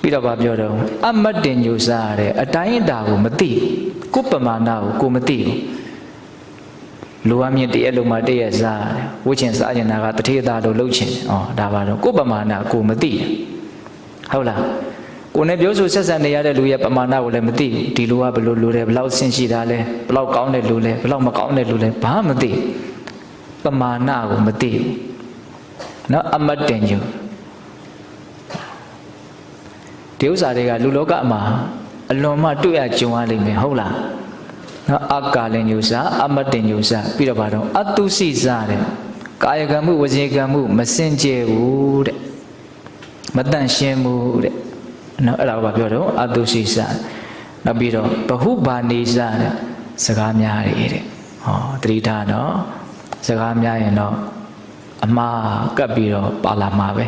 ပြီးတော့ဗာပြောတော့အမတ်တင်ညူစားရတဲ့အတိုင်းအတာကိုမသိဘူးကိုယ်ပမာဏကိုကိုမသိဘူးလူအမြင့်တည့်ရဲ့လုံမတည့်ရဲ့စားတယ်ဝှချင်စားကျင်တာကတထေးသားတို့လှုပ်ချင်ဩဒါပါတော့ကိုယ်ပမာဏကိုမသိဘူးဟုတ်လားကိုယ်နဲ့ပြောဆိုဆက်ဆံနေရတဲ့လူရဲ့ပမာဏကိုလည်းမသိဘူးဒီလူကဘယ်လိုလူလဲဘယ်လောက်ဆင့်ရှိတာလဲဘယ်လောက်ကောင်းတဲ့လူလဲဘယ်လောက်မကောင်းတဲ့လူလဲဘာမှမသိဘူးပမာဏကိုမသိဘူးနော်အမတ်တင်ညူ ဒီဥစ္စာတွေကလူလောကမှာအလွန်မှတွေ့ရကြုံရလိမ့်မယ်ဟုတ်လားနော်အကာလင်ညူစာအမတ်တင်ညူစာပြီးတော့ဗါတော့အတုစိစာတဲ့ကာယကံမှုဝစီကံမှုမစင်ကြယ်ဘူးတဲ့မတန့်ရှင်းဘူးတဲ့နော်အဲ့ဒါကိုဗာပြောတော့အတုစိစာနောက်ပြီးတော့ဘဟုဘာနေစာတဲ့စကားများတွေတဲ့ဟောတတိထားနော်စကားများရင်တော့အမှားကပ်ပြီးတော့ပါလာမှာပဲ